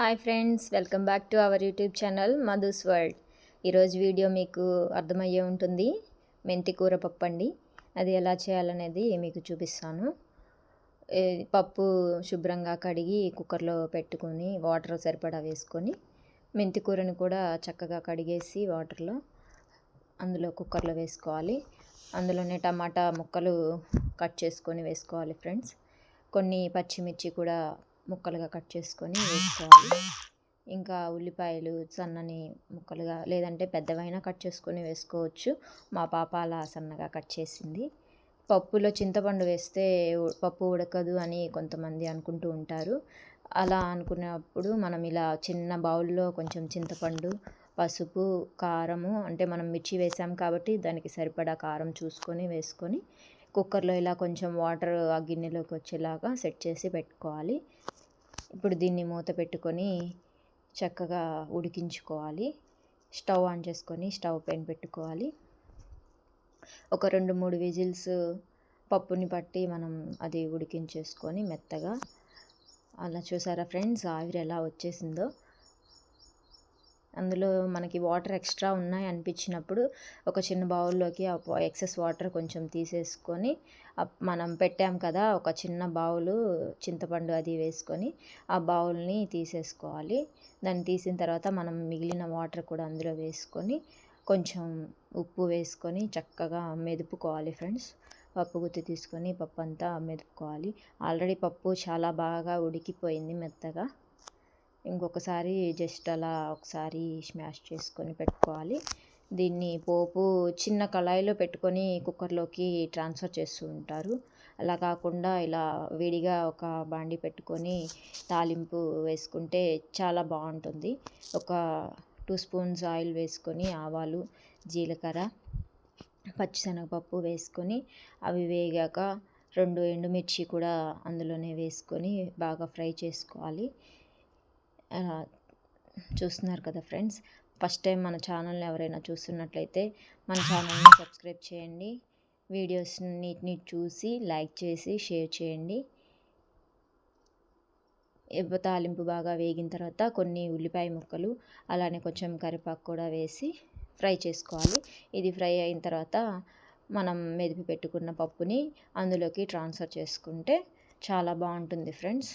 Hi friends welcome back to our YouTube channel Madhu's world. ఈరోజు video మీకు అర్థమయ్యే ఉంటుంది. మెంతి కూర పప్పు అండి. అది ఎలా చేయాలనేది మీకు చూపిస్తాను. పప్పు శుభ్రంగా కడిగి కుక్కర్లో పెట్టుకొని వాటర్ సరిపడా వేసుకొని మెంతి కూరను కూడా చక్కగా కడిగేసి వాటర్లో అందులో కుక్కర్లో వేసుకోవాలి. అందులోనే టమాటా ముక్కలు కట్ చేసుకొని వేసుకోవాలి ఫ్రెండ్స్. కొన్ని పచ్చిమిర్చి కూడా ముక్కలుగా కట్ చేసుకొని వేసుకోవాలి. ఇంకా ఉల్లిపాయలు సన్నని ముక్కలుగా లేదంటే పెద్దవైనా కట్ చేసుకొని వేసుకోవచ్చు. మా పాప అలా సన్నగా కట్ చేసింది. పప్పులో చింతపండు వేస్తే పప్పు ఉడకదు అని కొంతమంది అనుకుంటూ ఉంటారు. అలా అనుకున్నప్పుడు మనం ఇలా చిన్న బౌల్లో కొంచెం చింతపండు పసుపు కారము అంటే మనం మిర్చి వేసాం కాబట్టి దానికి సరిపడా కారం చూసుకొని వేసుకొని కుక్కర్లో ఇలా కొంచెం వాటర్ ఆ గిన్నెలోకి వచ్చేలాగా సెట్ చేసి పెట్టుకోవాలి. ఇప్పుడు దీన్ని మూత పెట్టుకొని చక్కగా ఉడికించుకోవాలి. స్టవ్ ఆన్ చేసుకొని స్టవ్ పైన పెట్టుకోవాలి. ఒక రెండు మూడు విజిల్స్ పప్పుని పట్టి మనం అది ఉడికించేసుకొని మెత్తగా అలా చూసారా ఫ్రెండ్స్? ఆవిరి ఎలా వచ్చేసిందో? అందులో మనకి వాటర్ ఎక్స్ట్రా ఉన్నాయి అనిపించినప్పుడు ఒక చిన్న బౌల్లోకి ఆ ఎక్సెస్ వాటర్ కొంచెం తీసేసుకొని అప్- మనం పెట్టాం కదా ఒక చిన్న బౌలు చింతపండు అది వేసుకొని ఆ బౌల్ని తీసేసుకోవాలి. దాన్ని తీసిన తర్వాత మనం మిగిలిన వాటర్ కూడా అందులో వేసుకొని కొంచెం ఉప్పు వేసుకొని చక్కగా మెదుపుకోవాలి ఫ్రెండ్స్. పప్పు గుత్తి తీసుకొని పప్పు అంతా మెదుపుకోవాలి. ఆల్రెడీ పప్పు చాలా బాగా ఉడికిపోయింది మెత్తగా. ఇంకొకసారి జస్ట్ అలా ఒకసారి స్మాష్ చేసుకొని పెట్టుకోవాలి. దీన్ని పోపు చిన్న కళాయిలో పెట్టుకొని కుక్కర్లోకి ట్రాన్స్ఫర్ చేస్తూ ఉంటారు. అలా కాకుండా ఇలా విడిగా ఒక బాండి పెట్టుకొని తాలింపు వేసుకుంటే చాలా బాగుంటుంది. ఒక టూ స్పూన్స్ ఆయిల్ వేసుకొని ఆవాలు జీలకర్ర పచ్చిశనగపప్పు వేసుకొని అవి వేగాక రెండు ఎండుమిర్చి కూడా అందులోనే వేసుకొని బాగా ఫ్రై చేసుకోవాలి. చూస్తున్నారు కదా ఫ్రెండ్స్. ఫస్ట్ టైం మన ఛానల్ని ఎవరైనా చూస్తున్నట్లయితే మన ఛానల్ని సబ్స్క్రైబ్ చేయండి. వీడియోస్ని చూసి లైక్ చేసి షేర్ చేయండి. ఇవ్వ తాలింపు బాగా వేగిన తర్వాత కొన్ని ఉల్లిపాయ ముక్కలు అలానే కొంచెం కరివేపాకు కూడా వేసి ఫ్రై చేసుకోవాలి. ఇది ఫ్రై అయిన తర్వాత మనం మెదిపి పెట్టుకున్న పప్పుని అందులోకి ట్రాన్స్ఫర్ చేసుకుంటే చాలా బాగుంటుంది ఫ్రెండ్స్.